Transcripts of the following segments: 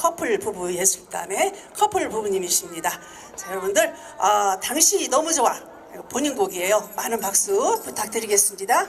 커플 부부 예술단의 커플 부부님이십니다. 자, 여러분들 어, 당신이 너무 좋아 본인 곡이에요. 많은 박수 부탁드리겠습니다.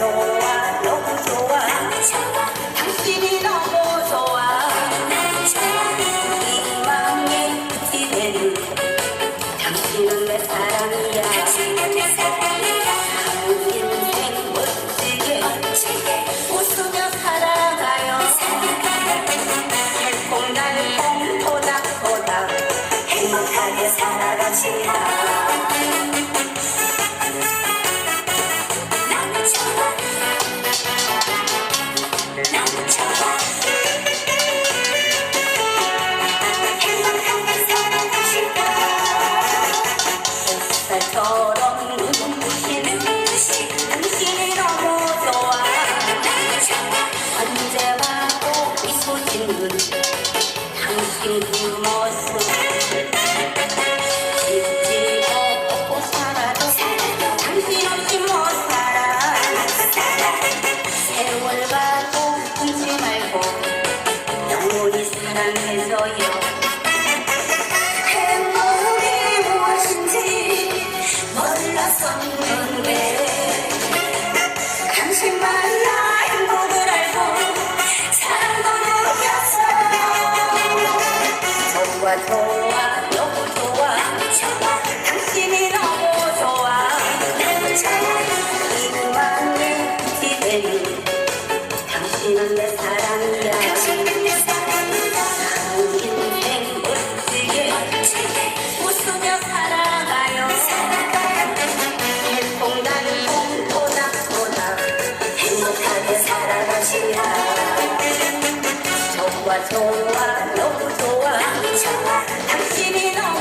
좋아 너, 좋아. 당신이 너무 좋아. 나는 좋아 이왕에 드는 당신은 내 사랑이야. Oh, I 좋아 좋아 너무 좋아. 아, 당신이 너무